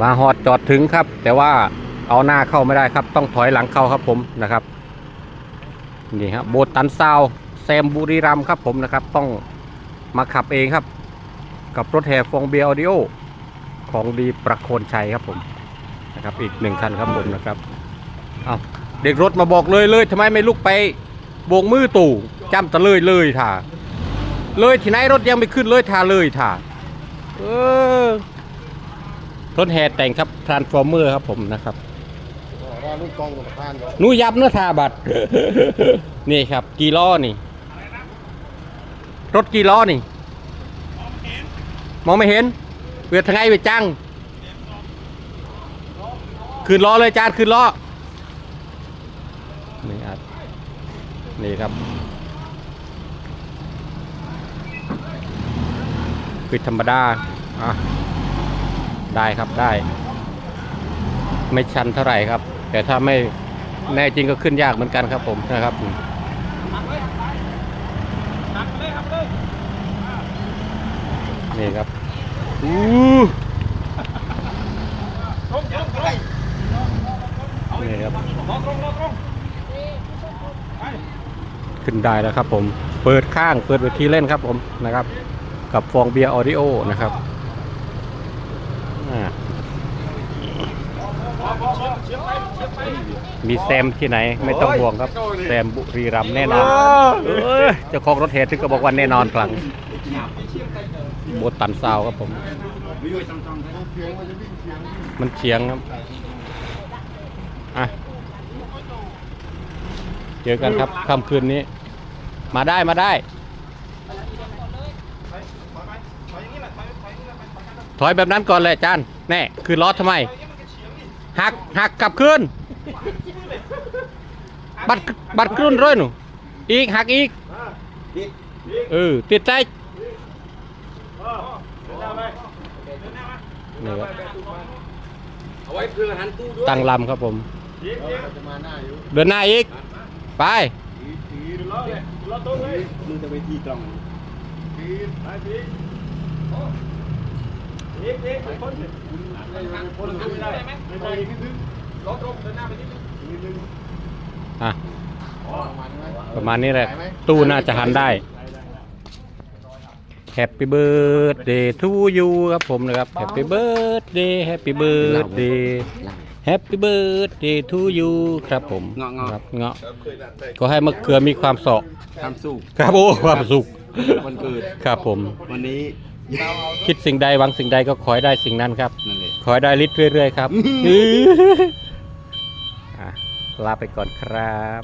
มาฮอดจอดถึงครับ แต่ว่าเอาหน้าเข้าไม่ได้ครับ ต้องถอยหลังเข้าครับผมนะครับนี่ครับโบตันซาวแซมบุรีรัมครับผมนะครับ ต้องมาขับเองครับ กับรถแห่ฟองเบียร์ออดิโอของดีประโคนชัยครับผมนะครับ อีกหนึ่งคันครับผมนะครับเอาเด็กรถมาบอกเลยเลยทำไมไม่ลุกไปโบกมือตู่จำตะเลยเลยท่าเลยที่ไหนรถยังไม่ขึ้นเลยท่าเลยท่าเออ รถแห่แต่งครับทรานส์ฟอร์เมอร์ครับผมนะครับว่าลูกกองกับทานก่อนหนูยับเนื้อทาบัตร นี่ครับ กี่ล้อนี่ รถกี่ล้อนี่ มองไม่เห็น เวียดทางไงไปจังขึ้นล้อเลยจานขึ้นล้อ นี่ครับ นี่ครับ คือธรรมดา อะ ได้ครับได้ ไม่ชันเท่าไหร่ครับ แต่ถ้าไม่แน่จริงก็ขึ้นยากเหมือนกันครับผมนะครับนี่ครับอู้นี่ครับขึ้นได้แล้วครับผม เปิดข้างเปิดเวทีเล่นครับผมนะครับ กับฟองเบียร์ออดิโอนะครับ มีแซมที่ไหนไม่ต้องห่วงครับ แซมบุรีรัมย์แน่นอนเออเจ้าของรถเหตุถึงก็บอกว่าแน่นอนครั้งโบตันซาวครับผมเสียงมันจะวิ่งเสียงมันเฉียงครับ อะ เจอกันครับค่ำคืนนี้ มาได้มาได้ ถอยแบบนั้นก่อนเลยจานแน่คือล้อทำไมหักหักกลับคืนบัดบัดครุ่นร้อยหนูอีกหักอีกเออติดใจนี่ครับเอาไว้เพื่อหันตู้ด้วยตั้งลำครับผม เดินหน้าอีก ไปมึงจะไปที่กล้องปี นไปปีนคนไม่ได้ไม่ได้นิดนึงรถลงเดินหน้าไปนิดนึงนิดนึงอะประมาณนี้ไหมประมาณนี้แหละ ตู้น่าจะหันได้ Happy birthday to you ครับผมนะครับ Happy birthday Happy birthday Happy birthday to you ครับผมเงาะเงาะครับเงาะก็ให้มะเขือมีความสอกทำสู้ครับโอ้ความสุขวันเกิดครับผม วันนี้ คิดสิ่งใดหวังสิ่งใดก็ขอให้ได้สิ่งนั้นครับ นั่นแหละ ขอให้ได้ลิตรเรื่อยๆครับ อะลาไปก่อนครับ